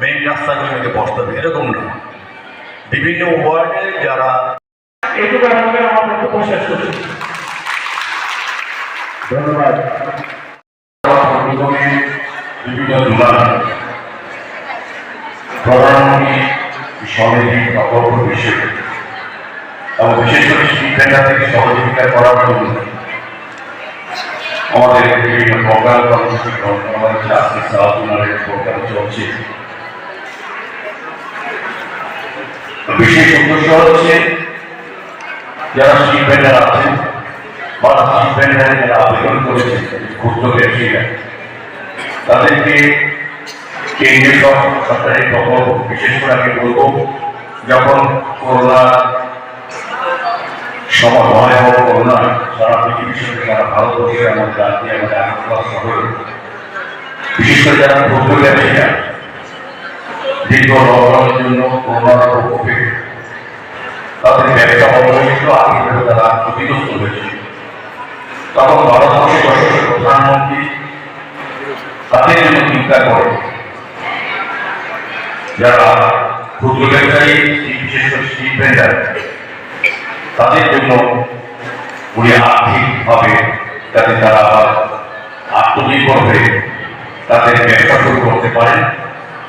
Main রাস্তাগুলোকে বসতে হবে এরকম না। বিভিন্ন ওয়ার্ডে যারা এটুকু আমাকে আমার বক্তব্য শেষ করছি। ধন্যবাদ। প্রথমে বিভিন্ন জেলার প্রধানমন্ত্রী সমিতি প্রকল্প বিষয়ে এবং বিশেষ করে থেকে সহযোগিতা করার জন্য আমাদের বিভিন্ন প্রোগ্রাম কর্মসূচি গ্রহণ করা হয়েছে। আজকে সাহায্যের প্রোগ্রাম চলছে। বিশেষ উদ্দেশ্য হচ্ছে যারা শিক্ষাটা আছেন বা শিক্ষাটা যারা আবেদন করেছে ক্ষুদ্র ব্যবসায়ীরা তাদেরকে কেন্দ্রীয় সর- সরকারি প্রকল্প বিশেষ করে আমি বলব, যখন করোনা সময় ভয়াবহ করোনা সারা পৃথিবীর সঙ্গে সারা ভারতবর্ষে আমাদের রাজ্যে আমাদের আগরতলা বিশেষ করে যারা ক্ষুদ্র ব্যবসায়ীরা জন্য করোনার তাদের ব্যবসা হয়েছিল আর্থিকভাবে তারা ক্ষতিগ্রস্ত হয়েছিল তখন ভারতবর্ষের যশস্বী প্রধানমন্ত্রী তাদের জন্য চিন্তা করে যারা ক্ষুদ্র ব্যবসায়ী তাদের জন্য উনি আর্থিকভাবে যাতে তারা আবার আত্মনির্ভর তাদের ব্যবসা শুরু করতে পারেন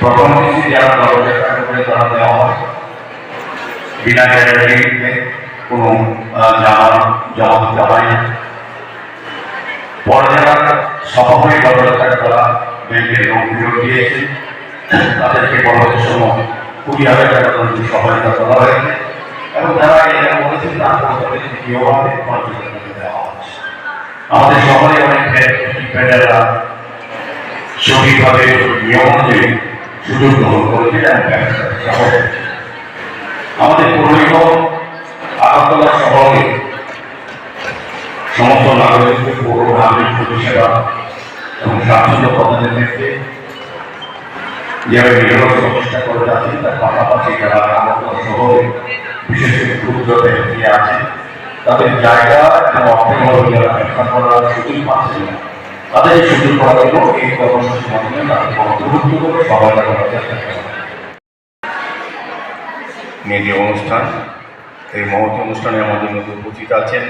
প্রথম কিস্তি যারা টাকা করে তারা দেওয়া হয়। বিনা গ্যারান্টিতে কোনো জামা জমা দিতে হয় না। পরে যারা হাজার টাকা তারা ব্যাংকের লোন ফেরত দিয়েছে, তাদেরকে পরবর্তী সময় কুড়ি হাজার টাকা পর্যন্ত সহায়তা করা হয়েছে। এবং যারা এটা বলেছে, তারপর তাদেরকে দ্বিতীয়ভাবে পঞ্চাশ টাকা দেওয়া হচ্ছে। আমাদের শহরে অনেক ফেডাররা সঠিকভাবে নিয়ম অনুযায়ী সুযোগ গ্রহণ করেছে এবং ব্যবসা সহজ হয়েছে। আমাদের পূর্ব আগরতলা শহরে সমস্ত নাগরিকদের পৌর নাগরিক পরিষেবা এবং স্বাচ্ছন্দ্য প্রদানের ক্ষেত্রে যেভাবে নিরলস প্রচেষ্টা করে যাচ্ছেন তার পাশাপাশি যারা আগরতলা শহরে বিশেষ করে ক্ষুদ্র ব্যক্তি আছে তাদের জায়গা এবং অর্থভাবে যারা ব্যবসা করার সুযোগ পাচ্ছেন না তাদের এই সুযোগ এই কর্মসূচির মাধ্যমে তাদেরকে অন্তর্ভুক্ত করে সহায়তা করার চেষ্টা অনুষ্ঠান, এই মহৎ অনুষ্ঠানে আমাদের মধ্যে উপস্থিত আছেন